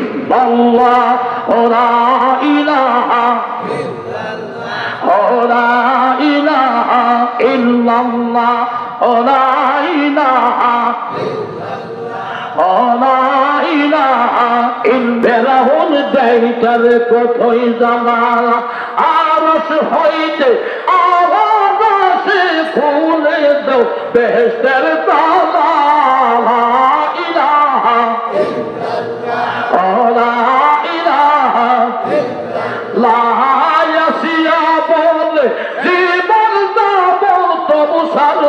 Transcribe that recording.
ইল্লাল্লাহ লা ইলাহা। লা ইলাহা ইল্লাল্লাহ। লা ইলাহা। লা ইলাহা ইল্লাহুল দেইতার কোথায় জামালা আরশ হইতে আওয়াজ খুলে দাও বেহেশতের তালা। ইলাহা। লা